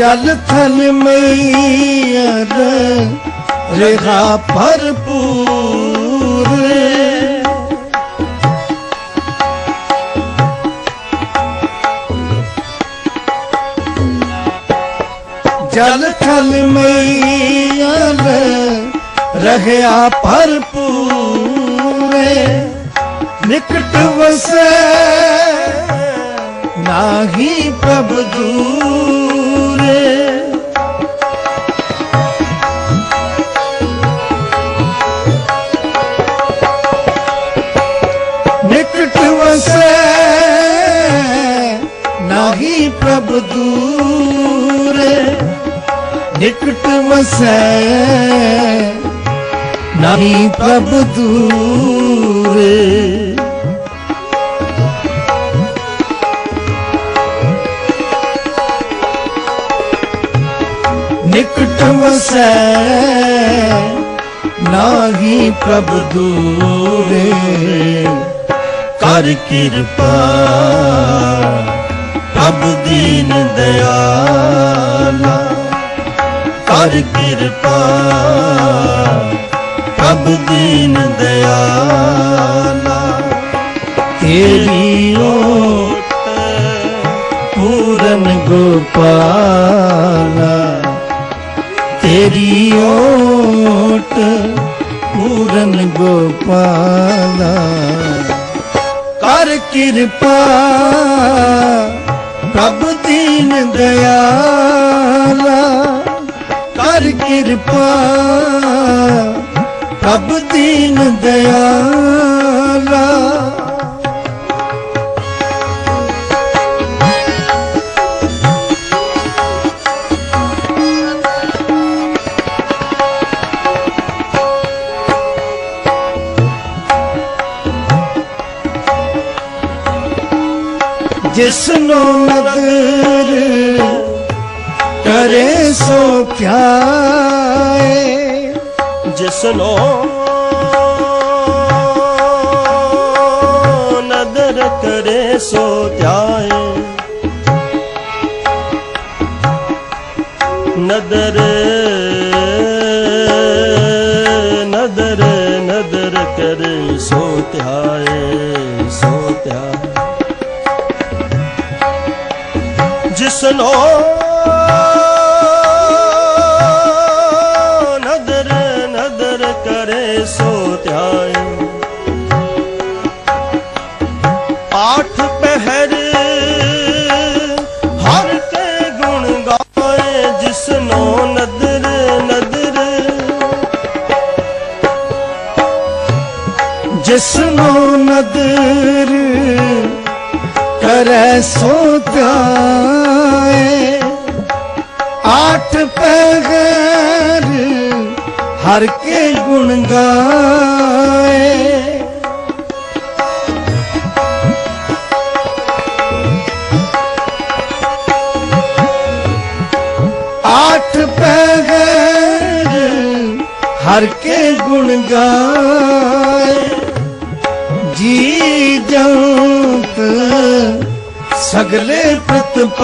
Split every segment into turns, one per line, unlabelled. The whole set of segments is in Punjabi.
ਜਲ ਥਲ ਮਈਆ ਰਿਹਾ ਭਰਪੂਰ। ਜਲ ਥਲ ਮਈਆ ਰਹਿਆ ਭਰਪੂਰੇ। ਨਿਕਟ ਵਸੈ, ਨਾਹੀ ਪ੍ਰਭ ਦੂਰੇ ਨਾਹੀ ਦੂਰੇ ਨਿਕਟ ਮਸੈ ਨਾਹੀ ਪ੍ਰਭ ਦੂਰੇ। ਨਿਕਟ ਮਸੈ ਨਾਹੀ ਪ੍ਰਭ ਦੂਰੇ। ਕਰ ਕਿਰਪਾ ਪ੍ਰਭ ਦੀਨ ਦਿਆਲਾ ਕਰ ਕਿਰਪਾ ਪ੍ਰਭ ਦੀਨ ਦਿਆਲਾ ਤੇਰੀ ਓਟ ਪੂਰਨ ਗੋਪਾਲਾ। ਤੇਰੀ ਓਟ ਪੂਰਨ ਗੋਪਾਲਾ। ਕਰ ਕਿਰਪਾ ਪ੍ਰਭ ਦੀਨ ਦਿਆਲਾ ਕਰ ਕਿਰਪਾ। ਪ੍ਰਭ ਦੀਨ ਦਿਆਲਾ ਜਿਸ ਨੂੰ ਨਦਰ ਕਰੇ ਸੋ ਧਿਆਏ
ਜਿਸਨੋ ਨਦਰ ਕਰੇ ਸੋ ਧਿਆਏ ਨਦਰ ਨਦਰ ਨਦਰ ਕਰੇ ਸੋ ਧਿਆਏ ਸੋ ਜਿਸਨੋ ਨਦਰ ਨਦਰ ਕਰੇ ਸੋ ਧਿਆਏ। ਆਠ ਪਹਿਰ ਹਰ ਕੇ ਗੁਣ ਗਾਏ, ਜਿਸਨੋ ਨਦਰ ਨਦਰ।
ਜਿਸਨੋ ਨਦਰ ਕਰੈ ਸੋ ਧਿਆਏ ਆਠ ਪਹਿਰ ਹਰ ਕੇ ਗੁਣ ਗਾਏ। ਆਠ ਪਹਿਰ ਹਰ ਕੇ ਗੁਣ ਗਾਏ। ਜੀ ਜੰਤ ਸਗਲੇ ਪ੍ਰਤਪਾਰੇ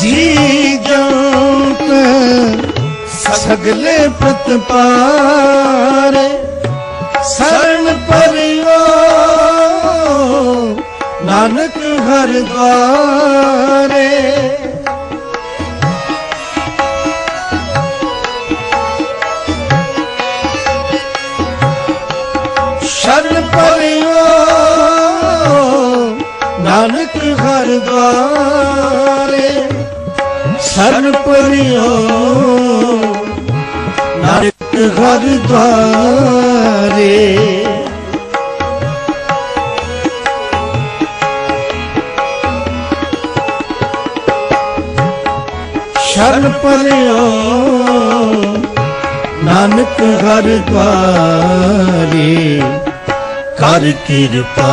ਜੀ ਜੰਤ ਸਗਲੇ ਪ੍ਰਤਪਾਰੇ ਸਰਨ ਪਰਿਓ ਨਾਨਕ ਹਰ ਦਵਾਰੇ ਘਰ ਹਰ ਸ਼ਰਨ ਪਰਿਓ। ਨਾਨਕ ਘਰ ਦਵਾਰੇ ਸ਼ਰਨ ਪਰਿਓ ਨਾਨਕ ਹਰ ਦਵਾਰੇ ਕਰ ਕਿਰਪਾ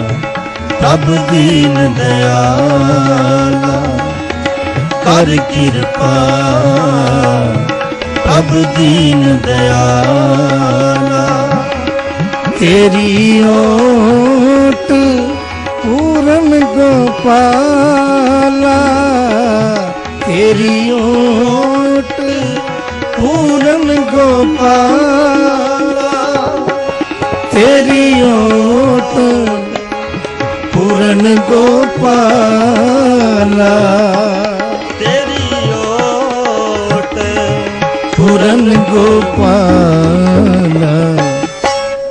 ਪ੍ਰਭ ਦੀਨ ਦਇਆਲਾ ਕਰ ਕਿਰਪਾ। ਪ੍ਰਭ ਦੀਨ ਦਇਆਲਾ ਤੇਰੀ ਓਟ ਪੂਰਨ ਗੋਪਾਲਾ। ਪੂਰਨ ਗੋਪਾਲਾ।
ਤੇਰੀ ਓਟ।
ਪੂਰਨ ਗੋਪਾਲਾ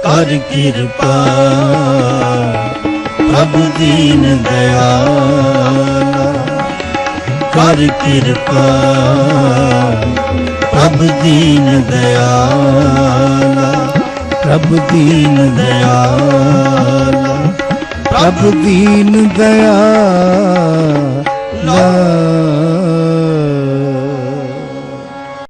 ਕਰ ਕਿਰਪਾ। ਪ੍ਰਭ ਦੀਨ ਦਇਆਲਾ ਕਰ ਕਿਰਪਾ। ਪ੍ਰਭ ਦੀਨ ਦਇਆਲਾ ਪ੍ਰਭ ਦੀਨ ਦਇਆਲਾ। ਪ੍ਰਭ ਦੀਨ ਦਇਆਲਾ